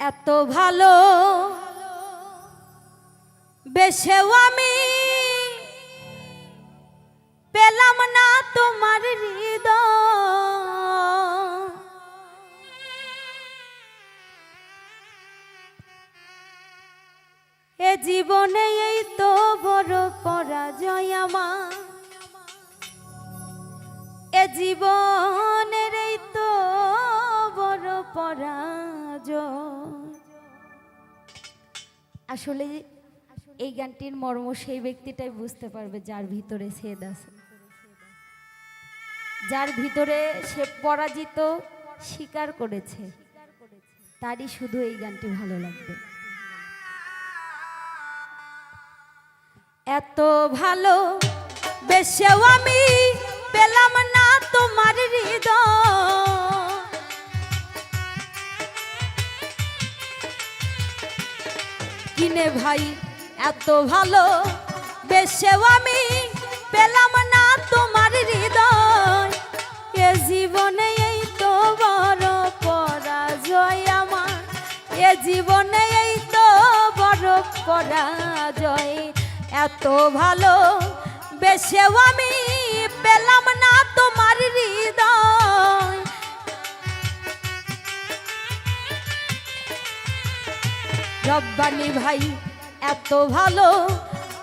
এত ভালো। বেশেও আমি পেলাম না তোমার হৃদয়। এ জীবনে আসলে এই গানটির মর্ম সেই ব্যক্তিটাই বুঝতে পারবে যার ভিতরে ছেদ আছে। যার ভিতরে সে পরাজিত, স্বীকার করেছে। তারই শুধু এই গানটি ভালো লাগবে। এত ভালো বেশেও আমি পেলাম না তোমার হৃদয়। কিনে ভাই, এত ভালো বেশেও আমি পেলাম না তোমার হৃদয়। এ জীবনে এই তো বড় পরাজয় আমার। এ জীবনে এই তো বড় পরাজয়। এত ভালো বেশেও আমি পেলাম না তোমার হৃদয়। রব্বানি ভাই, এত ভালো,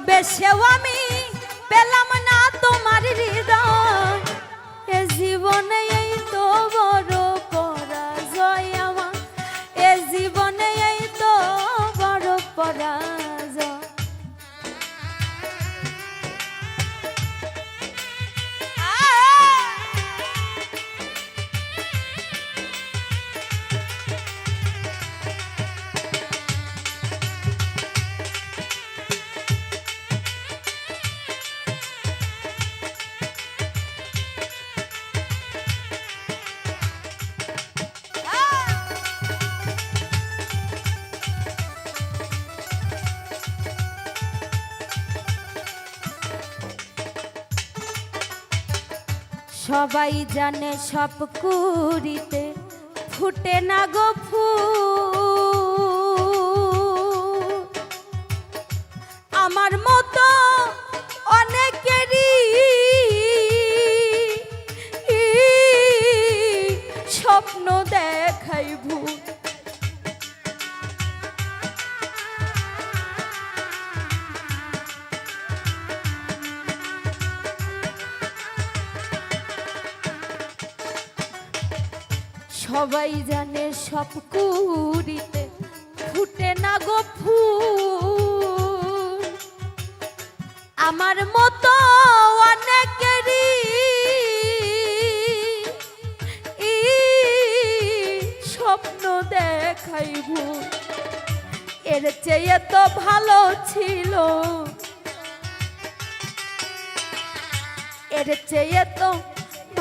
বেশেও আমি পেলাম না তোমার হৃদয়। এ জীবনে এই তো বড় সবাই জানে সব কুড়িতে ফুটে না গো ফুল। সবাই জানে সব কুড়িতে ফুটে না গো আমার মতো অনেকেরই স্বপ্ন দেখাই ভুল। এর চেয়ে তো ভালো ছিল। এর চেয়ে তো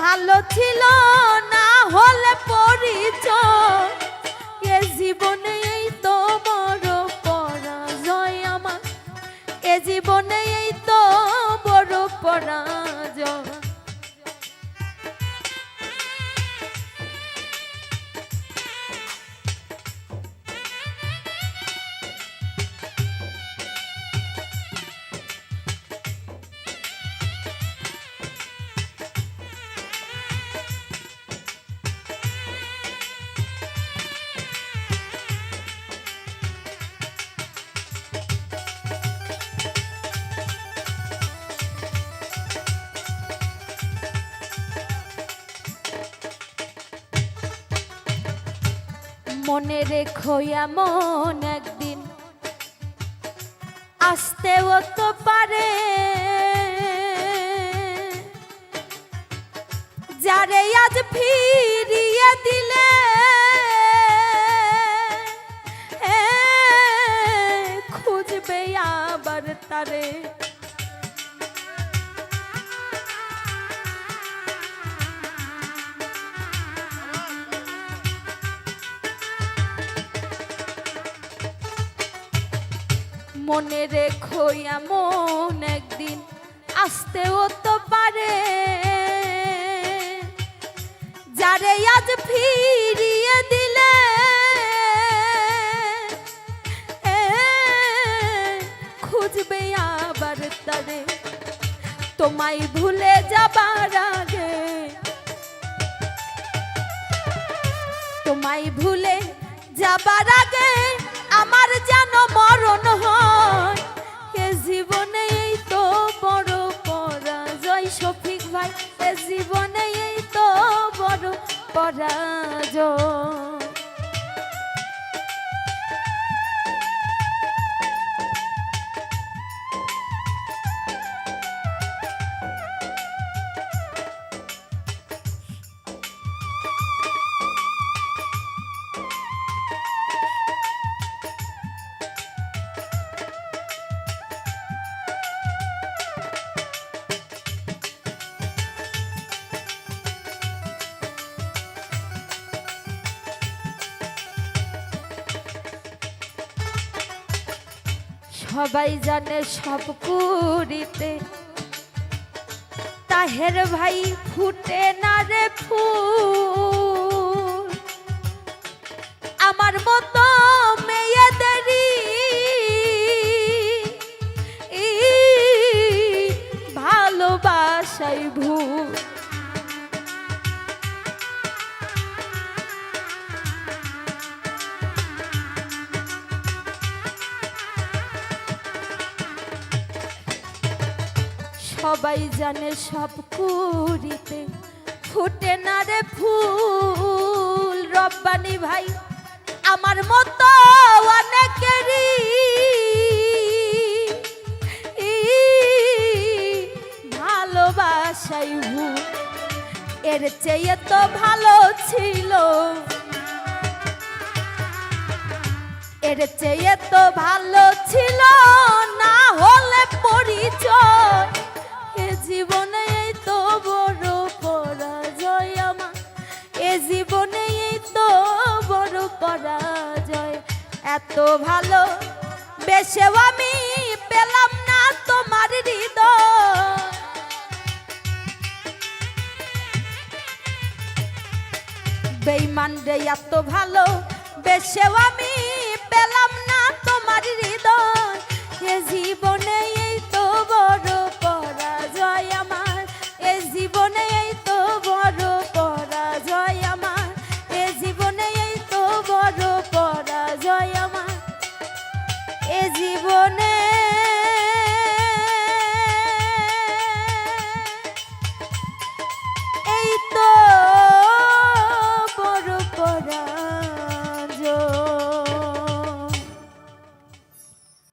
ভালো ছিল না। হলে পরিচয়। এ জীবনে মনে রেখো এমন একদিন। আসতেও তো পারে। যারে আজ ফিরিয়ে দিলে খুঁজবে আবার তারে। মনে রেখো এমন একদিন, আসতেও তো পারে। যারে আজ ফিরিয়ে দিলে খুঁজবে আবার তারে। তোমায় ভুলে যাবার আগে, তোমায় ভুলে যাবার আগে, আমার জান সবাই জানে সব কুড়িতে। তাহের ভাই ফুটে না রে ফুল। আমার মতো সবাই জানে সব কুড়িতে। ফুটে না রে ফুল, রব্বানি ভাই, আমার মতো অনেকেরই। ভালোবাসাই ভুল, এর চেয়ে তো ভালো ছিল। এর চেয়ে তো ভালো ছিল বেশেও আমি পেলাম না তোমার হৃদয়। বেইমান রে এত ভালো বেশেও আমি